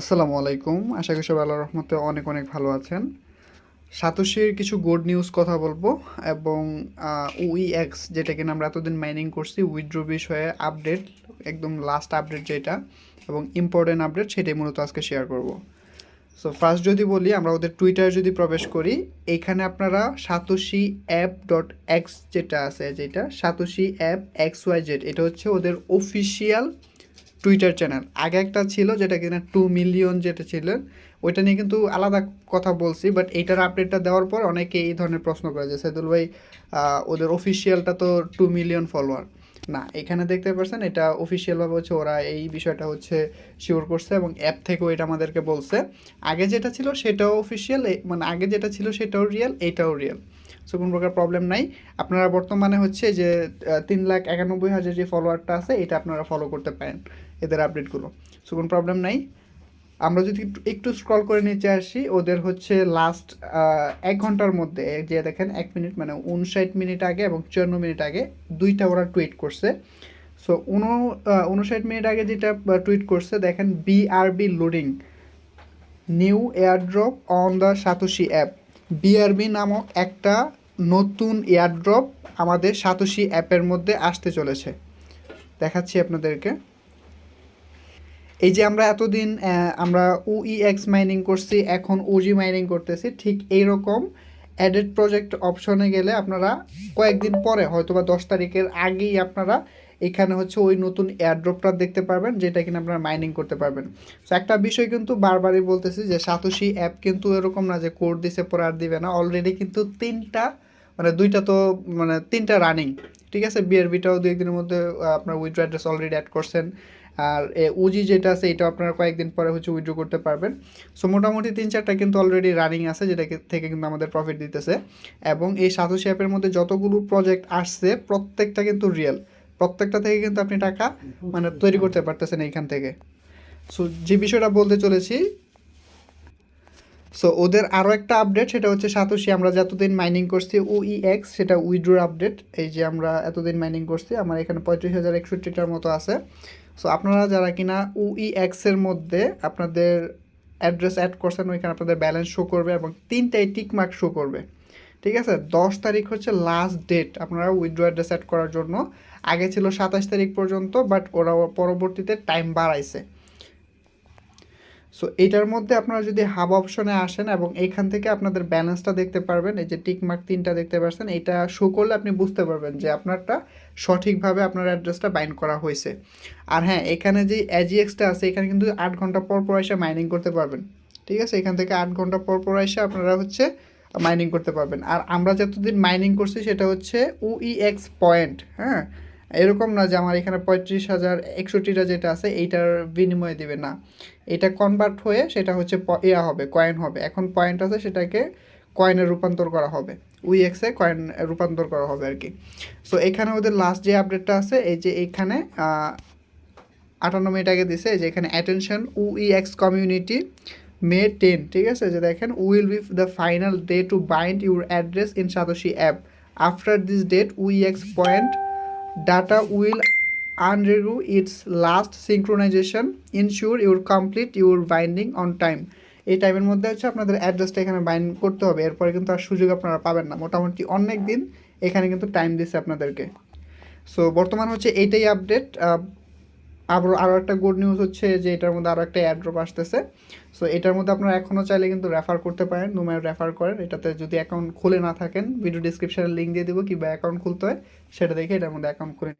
আসসালামু আলাইকুম। আশা করি সবাই আল্লাহ রহমতে অনেক অনেক ভালো আছেন। সাতোশির কিছু গুড নিউজ কথা বলব এবং উই এক্স যেটা কিনা আমরা এতদিন মাইনিং করছি উইথড্র বিষয়ে আপডেট একদম লাস্ট আপডেট যেটা এবং ইম্পর্টেন্ট আপডেট সেটাই মূলত আজকে শেয়ার করব। সো ফার্স্ট যদি বলি, আমরা ওদের টুইটার যদি প্রবেশ করি এইখানে আপনারা সাতোশি অ্যাপ ডট এক্স যেটা আছে যেটা, Satoshi app X Y Z এটা হচ্ছে ওদের অফিসিয়াল টুইটার চ্যানেল আগে একটা ছিল যেটা কিনা টু মিলিয়ন যেটা ছিল, ওইটা নিয়ে কিন্তু আলাদা কথা বলছি বাট এইটার আপডেটটা দেওয়ার পর অনেকে এই ধরনের প্রশ্ন করে যে সাইদুল ভাই ওদের অফিসিয়ালটা তো টু মিলিয়ন ফলোয়ার না, এখানে দেখতে পাচ্ছেন এটা অফিসিয়ালভাবে হচ্ছে ওরা এই বিষয়টা হচ্ছে শিওর করছে এবং অ্যাপ থেকেও এটা আমাদেরকে বলছে। আগে যেটা ছিল সেটাও অফিসিয়াল মানে আগে যেটা ছিল সেটাও রিয়েল এইটাও রিয়েল সো, কোনো প্রকার প্রবলেম নাই। আপনারা বর্তমানে হচ্ছে যে তিন লাখ একানব্বই হাজার যে ফলোয়ারটা আছে, এটা আপনারা ফলো করতে পারেন। এদের আপডেটগুলো সো কোনো প্রবলেম নাই। আমরা যদি একটু- স্ক্রল করে নিচে আসি, ওদের হচ্ছে লাস্ট এক ঘণ্টার মধ্যে যে দেখেন, এক মিনিট মানে উনষাট মিনিট আগে এবং চুয়ান্ন মিনিট আগে দুইটা ওরা টুইট করছে। সো উন উনষাট মিনিট আগে যেটা টুইট করছে, দেখেন BRB loading new airdrop on the Satoshi app BRB নামক একটা নতুন এয়ারড্রপ আমাদের সাতোশি অ্যাপের মধ্যে আসতে চলেছে। দেখাচ্ছি আপনাদেরকে। এই যে আমরা এতদিন আমরা উইএক্স মাইনিং করছি, এখন ওজি মাইনিং করতেছি, ঠিক এইরকম অ্যাডেড প্রজেক্ট অপশনে গেলে আপনারা কয়েকদিন পরে হয়তো বা দশ তারিখের আগেই আপনারা এখানে হচ্ছে ওই নতুন এয়ারড্রপটা দেখতে পারবেন, যেটা কিনা আপনারা মাইনিং করতে পারবেন। তো একটা বিষয় কিন্তু বারবারই বলতেছি যে সাতোশি অ্যাপ কিন্তু এরকম না যে কোড দিছে পরে আর দিবে না অলরেডি কিন্তু তিনটা মানে দুইটা তো মানে তিনটা রানিং ঠিক আছে বিআরবিটাও দুই একদিনের মধ্যে আপনার উইথড্র অ্যাড্রেস অলরেডি অ্যাড করছেন। আর এ উজি যেটা আছে এটা আপনারা কয়েকদিন পরে হচ্ছে উইথড্র করতে পারবেন। সো মোটামুটি তিন চারটা কিন্তু অলরেডি রানিং আছে, যেটা থেকে কিন্তু আমাদের প্রফিট দিতেছে। এবং এই সাতোশি অ্যাপের মধ্যে যতগুলো প্রজেক্ট আসছে, প্রত্যেকটা কিন্তু রিয়েল প্রত্যেকটা থেকে কিন্তু আপনি টাকা মানে তৈরি করতে পারতেছেন এইখান থেকে। সো যে বিষয়টা বলতে চলেছি সো ওদের আরও একটা আপডেট সেটা হচ্ছে সাতোশি, আমরা যতদিন মাইনিং করছি উইএক্স সেটা উইড্রোর আপডেট এই যে আমরা এতদিন মাইনিং করছি, আমার এখানে পঁয়ত্রিশ হাজার একষট্টিটার মতো আছে। সো আপনারা যারা কিনা উইএক্স এক্সের মধ্যে আপনাদের অ্যাড্রেস অ্যাড করছেন, ওইখানে আপনাদের ব্যালেন্স শো করবে এবং তিনটাই টিকমার্ক শো করবে। ঠিক আছে? দশ তারিখ হচ্ছে লাস্ট ডেট আপনারা উইথড্র অ্যাড্রেস অ্যাড করার জন্য। আগে ছিল সাতাশ তারিখ পর্যন্ত বাট ওরা পরবর্তীতে টাইম বাড়াইছে। সো এটার মধ্যে আপনারা যদি হাব অপশনে আসেন এবং এখান থেকে আপনাদের ব্যালেন্সটা দেখতে পারবেন, এই যে টিকমার্ক তিনটা দেখতে পাচ্ছেন এটা শো করলে আপনি বুঝতে পারবেন যে আপনারটা সঠিকভাবে আপনার অ্যাড্রেসটা বাইন্ড করা হয়েছে। আর হ্যাঁ এখানে যে অ্যাজিএক্সটা আছে, এখানে কিন্তু আট ঘণ্টা পর পর এসে মাইনিং করতে পারবেন। ঠিক আছে? এখান থেকে আট ঘণ্টা পর পর এসে আপনারা হচ্ছে মাইনিং করতে পারবেন। আর আমরা যতদিন মাইনিং করছি, সেটা হচ্ছে উইএক্স পয়েন্ট হ্যাঁ? এরকম না যে আমার এখানে পঁয়ত্রিশ হাজার, একষট্টিটা যেটা আছে, এইটার বিনিময়ে দিবে, না। এটা কনভার্ট হয়ে সেটা হচ্ছে ইয়া হবে কয়েন হবে। এখন পয়েন্ট আছে সেটাকে কয়েনে রূপান্তর করা হবে। উইএক্সে কয়েন রূপান্তর করা হবে আর কি। সো এখানে ওদের লাস্ট যে আপডেটটা আছে, এই যে এখানে আগে দিছে যে এখানে অ্যাটেনশন উইএক্স কমিউনিটি মে টেন ঠিক আছে? যে দেখেন will be the final day to bind your address in Satoshi app after this date উইএক্স point data will undergo its last synchronization, ensure your complete your binding on time. এই টাইমের মধ্যে হচ্ছে আপনাদের অ্যাড্রেসটা এখানে বাইন্ড করতে হবে, এরপরে কিন্তু আর সুযোগ আপনারা পাবেন না। মোটামুটি অনেক দিন এখানে কিন্তু টাইম দিচ্ছে আপনাদেরকে। সো বর্তমান হচ্ছে এইটাই আপডেট আবার আরও একটা গুড নিউজ হচ্ছে যে এটার মধ্যে আরও একটা অ্যাড্রপ আসতেছে। সো এটার মধ্যে আপনারা এখনও চাইলে কিন্তু রেফার করতে পারেন নুমায় রেফার করেন। এটাতে যদি অ্যাকাউন্ট খুলে না থাকেন ভিডিও ডিসক্রিপশানে লিঙ্ক দিয়ে দেবো, কিংবা অ্যাকাউন্ট খুলতে হয়, সেটা দেখে এটার মধ্যে অ্যাকাউন্ট খুলে